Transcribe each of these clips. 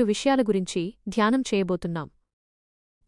రెండు విషయాల గురించి ధ్యానం చేయబోతున్నాం.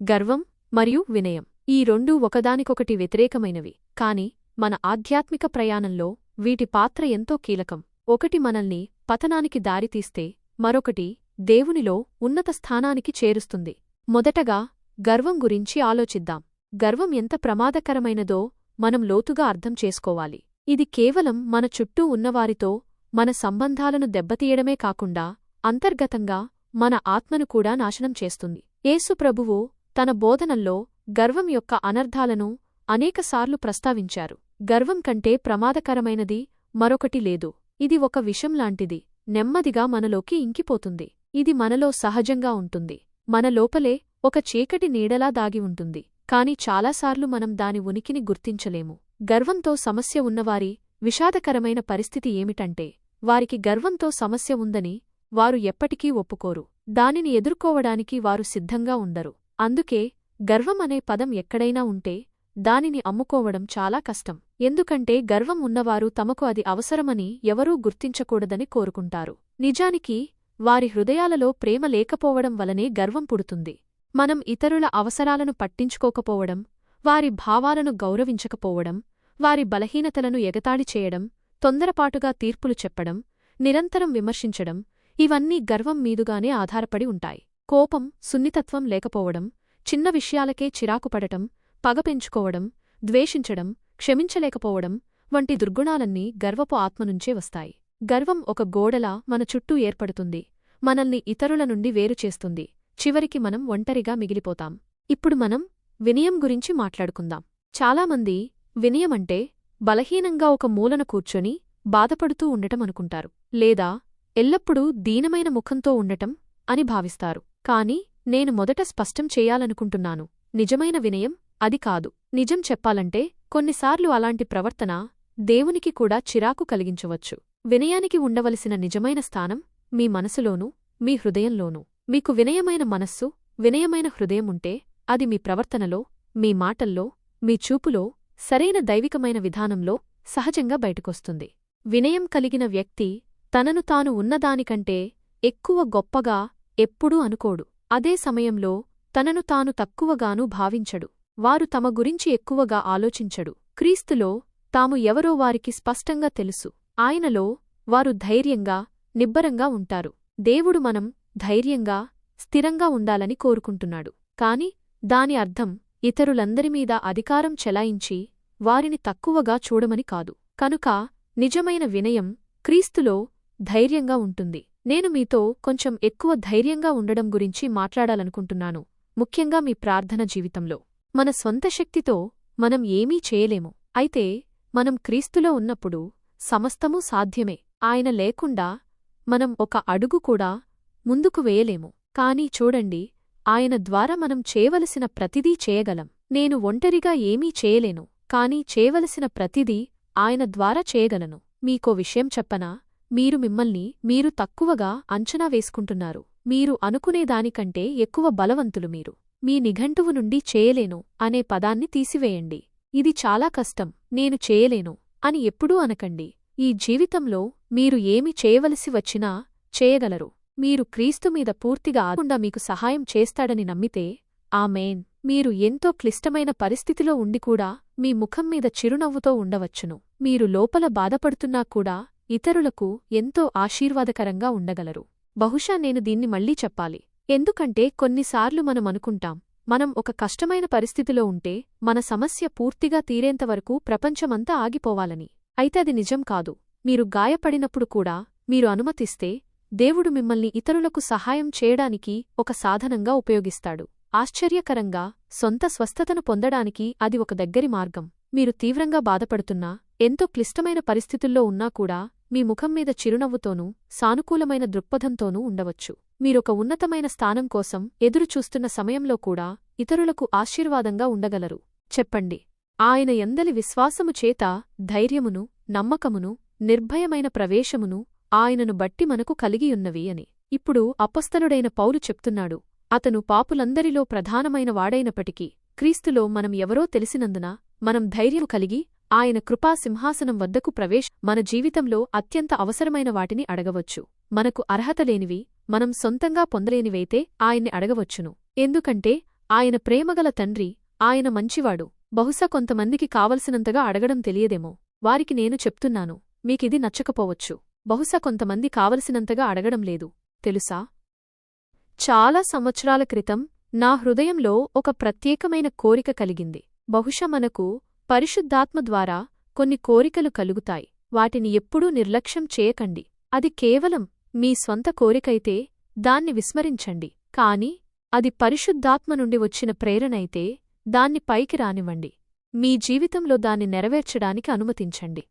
గర్వం మరియు వినయం. ఈ రెండూ ఒకదానికొకటి వ్యతిరేకమైనవి కాని మన ఆధ్యాత్మిక ప్రయాణంలో వీటి పాత్ర ఎంతో కీలకం. ఒకటి మనల్ని పతనానికి దారితీస్తే మరొకటి దేవునిలో ఉన్నత స్థానానికి చేరుస్తుంది. మొదటగా గర్వం గురించి ఆలోచిద్దాం. గర్వం ఎంత ప్రమాదకరమైనదో మనం లోతుగా అర్థం చేసుకోవాలి. ఇది కేవలం మన చుట్టూ ఉన్నవారితో మన సంబంధాలను దెబ్బతీయడమే కాకుండా అంతర్గతంగా మన ఆత్మను కూడా నాశనం చేస్తుంది. ఏసుప్రభువు తన బోధనల్లో గర్వం యొక్క అనర్థాలను అనేకసార్లు ప్రస్తావించారు. గర్వం కంటే ప్రమాదకరమైనది మరొకటి లేదు. ఇది ఒక విషంలాంటిది నెమ్మదిగా మనలోకి ఇంకిపోతుంది. ఇది మనలో సహజంగా ఉంటుంది. మన లోపలే ఒక చీకటి నీడలా దాగి ఉంటుంది. కాని చాలాసార్లు మనం దాని ఉనికిని గుర్తించలేము. గర్వంతో సమస్య ఉన్నవారి విషాదకరమైన పరిస్థితి ఏమిటంటే వారికి గర్వంతో సమస్య ఉందని వారు ఎప్పటికీ ఒప్పుకోరు. దానిని ఎదుర్కోవడానికి వారు సిద్ధంగా ఉండరు. అందుకే గర్వం అనే పదం ఎక్కడైనా ఉంటే దానిని అమ్ముకోవడం చాలా కష్టం. ఎందుకంటే గర్వం ఉన్నవారు తమకు అది అవసరమని ఎవరూ గుర్తించకూడదని కోరుకుంటారు. నిజానికి వారి హృదయాలలో ప్రేమ లేకపోవడం వలనే గర్వం పుడుతుంది. మనం ఇతరుల అవసరాలను పట్టించుకోకపోవడం వారి భావాలను గౌరవించకపోవడం వారి బలహీనతలను ఎగతాళి చేయడం తొందరపాటుగా తీర్పులు చెప్పడం నిరంతరం విమర్శించడం ఇవన్నీ గర్వం మీదుగానే ఆధారపడి ఉంటాయి. కోపం సున్నితత్వం లేకపోవడం చిన్న విషయాలకే చిరాకుపడటం పగ పెంచుకోవడం ద్వేషించడం క్షమించలేకపోవడం వంటి దుర్గుణాలన్నీ గర్వపు ఆత్మనుంచే వస్తాయి. గర్వం ఒక గోడలా మన చుట్టూ ఏర్పడుతుంది. మనల్ని ఇతరుల నుండి వేరుచేస్తుంది చివరికి మనం ఒంటరిగా మిగిలిపోతాం. ఇప్పుడు మనం వినయం గురించి మాట్లాడుకుందాం. చాలామంది వినయమంటే బలహీనంగా ఒక మూలన కూర్చొని బాధపడుతూ ఉండటం అనుకుంటారు లేదా ఎల్లప్పుడూ దీనమైన ముఖంతో ఉండటం అని భావిస్తారు. కాని నేను మొదట స్పష్టం చేయాలనుకుంటున్నాను. నిజమైన వినయం అది కాదు. నిజం చెప్పాలంటే కొన్నిసార్లు అలాంటి ప్రవర్తన దేవునికి కూడా చిరాకు కలిగించవచ్చు. వినయానికి ఉండవలసిన నిజమైన స్థానం మీ మనసులోనూ మీ హృదయంలోనూ. మీకు వినయమైన మనస్సు వినయమైన హృదయం ఉంటే అది మీ ప్రవర్తనలో మీ మాటల్లో మీ చూపులో సరైన దైవికమైన విధానంలో సహజంగా బయటకొస్తుంది. వినయం కలిగిన వ్యక్తి తనను తాను ఉన్నదానికంటే ఎక్కువ గొప్పగా ఎప్పుడూ అనుకోడు. అదే సమయంలో తనను తాను తక్కువగానూ భావించడు. వారు తమ గురించి ఎక్కువగా ఆలోచించడు. క్రీస్తులో తాము ఎవరో వారికి స్పష్టంగా తెలుసు. ఆయనలో వారు ధైర్యంగా నిబ్బరంగా ఉంటారు. దేవుడు మనం ధైర్యంగా స్థిరంగా ఉండాలని కోరుకుంటున్నాడు. కాని దాని అర్థం ఇతరులందరిమీద అధికారం చెలాయించి వారిని తక్కువగా చూడమని కాదు. కనుక నిజమైన వినయం క్రీస్తులో ధైర్యంగా ఉంటుంది. నేను మీతో కొంచెం ఎక్కువ ధైర్యంగా ఉండడం గురించి మాట్లాడాలనుకుంటున్నాను. ముఖ్యంగా మీ ప్రార్థన జీవితంలో. మన స్వంత శక్తితో మనం ఏమీ చేయలేము. అయితే మనం క్రీస్తులో ఉన్నప్పుడు సమస్తమూ సాధ్యమే. ఆయన లేకుండా మనం ఒక అడుగు కూడా ముందుకు వేయలేము. కానీ చూడండి ఆయన ద్వారా మనం చేయవలసిన ప్రతిదీ చేయగలం. నేను ఒంటరిగా ఏమీ చేయలేను కానీ చేయవలసిన ప్రతిదీ ఆయన ద్వారా చేయగలను. మీకో విషయం చెప్పనా? మీరు మిమ్మల్ని మీరు తక్కువగా అంచనా వేసుకుంటున్నారు. మీరు అనుకునేదానికంటే ఎక్కువ బలవంతులు మీరు. మీ నిఘంటువు నుండి చేయలేను అనే పదాన్ని తీసివేయండి. ఇది చాలా కష్టం. నేను చేయలేను అని ఎప్పుడూ అనకండి. ఈ జీవితంలో మీరు ఏమి చేయవలసి వచ్చినా చేయగలరు. మీరు క్రీస్తుమీద పూర్తిగా ఆకుండా మీకు సహాయం చేస్తాడని నమ్మితే ఆమేన్. మీరు ఎంతో క్లిష్టమైన పరిస్థితిలో ఉండి కూడా మీ ముఖం మీద చిరునవ్వుతో ఉండవచ్చును. మీరు లోపల బాధపడుతున్నా కూడా ఇతరులకు ఎంతో ఆశీర్వాదకరంగా ఉండగలరు. బహుశా నేను దీన్ని మళ్ళీ చెప్పాలి. ఎందుకంటే కొన్నిసార్లు మనం అనుకుంటాం మనం ఒక కష్టమైన పరిస్థితిలో ఉంటే మన సమస్య పూర్తిగా తీరేంతవరకు ప్రపంచమంతా ఆగిపోవాలని. అయితే అది నిజం కాదు. మీరు గాయపడినప్పుడు కూడా మీరు అనుమతిస్తే దేవుడు మిమ్మల్ని ఇతరులకు సహాయం చేయడానికి ఒక సాధనంగా ఉపయోగిస్తాడు. ఆశ్చర్యకరంగా సొంత స్వస్థతను పొందడానికి అది ఒక దగ్గరి మార్గం. మీరు తీవ్రంగా బాధపడుతున్నా ఎంతో క్లిష్టమైన పరిస్థితుల్లో ఉన్నా కూడా మీ ముఖం మీద చిరునవ్వుతోనూ సానుకూలమైన దృక్పథంతోనూ ఉండవచ్చు. మీరొక ఉన్నతమైన స్థానం కోసం ఎదురుచూస్తున్న సమయంలో కూడా ఇతరులకు ఆశీర్వాదంగా ఉండగలరు. చెప్పండి. ఆయన ఎందలి విశ్వాసము చేత ధైర్యమును నమ్మకమును నిర్భయమైన ప్రవేశమును ఆయనను బట్టి మనకు కలిగియున్నవి అని. ఇప్పుడు అపస్థలుడైన పౌలు చెప్తున్నాడు. అతను పాపులందరిలో ప్రధానమైన వాడైనప్పటికీ క్రీస్తులో మనం ఎవరో తెలిసినందున మనం ధైర్యం కలిగి ఆయన కృపా సింహాసనం వద్దకు ప్రవేశ్ మన జీవితంలో అత్యంత అవసరమైన వాటిని అడగవచ్చు. మనకు అర్హత లేనివి మనం సొంతంగా పొందలేనివైతే ఆయన్ని అడగవచ్చును. ఎందుకంటే ఆయన ప్రేమగల తండ్రి ఆయన మంచివాడు. బహుశా కొంతమందికి కావలసినంతగా అడగడం తెలియదేమో. వారికి నేను చెప్తున్నాను మీకిది నచ్చకపోవచ్చు. బహుశా కొంతమంది కావలసినంతగా అడగడం లేదు. తెలుసా? చాలా సంవత్సరాల క్రితం నా హృదయంలో ఒక ప్రత్యేకమైన కోరిక కలిగింది. బహుశా మనకు పరిశుద్ధాత్మ ద్వారా కొన్ని కోరికలు కలుగుతాయి. వాటిని ఎప్పుడూ నిర్లక్ష్యం చేయకండి. అది కేవలం మీ స్వంత కోరికైతే దాన్ని విస్మరించండి. కాని అది పరిశుద్ధాత్మ నుండి వచ్చిన ప్రేరణైతే దాన్ని పైకి రానివ్వండి. మీ జీవితంలో దాన్ని నెరవేర్చడానికి అనుమతించండి.